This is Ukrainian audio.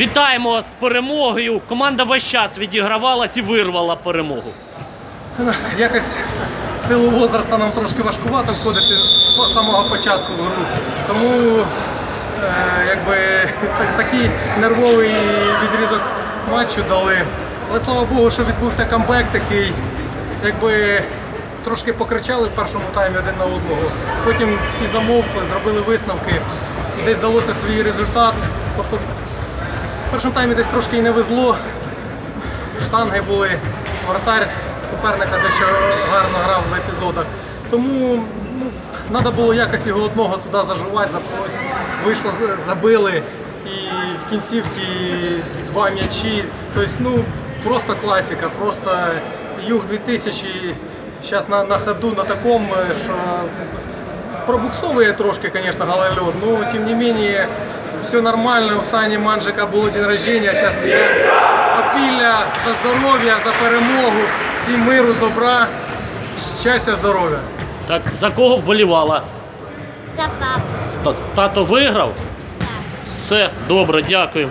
Вітаємо з перемогою. Команда весь час відігравалась і вирвала перемогу. Якось силу возраста нам трошки важкувато входити з самого початку в гру. Тому е, якби, так- такий нервовий відрізок матчу дали. Але слава Богу, що відбувся камбек такий, якби трошки покричали в першому таймі один на одного. Потім всі замовкли, зробили висновки десь далося свій результат. Тобто в першому таймі десь трошки і не везло. Штанги були, вратар суперника дещо гарно грав в епізодах. Тому ну, треба було якось його одного туди зажувати. Вийшло, забили і в кінцівці два м'ячі. Тобто, ну, просто класика, просто Юг 2000 зараз на, на ходу на такому, що пробуксовує трошки, звісно, гололед, но тем не менее все нормально. У Сані Манжика було день рождения, зараз є апіля за здоров'я, за перемогу, всім миру, добра, щастя, здоров'я. Так, за кого вболівала? За папу. Тато виграв? Так. Все, добре, дякую.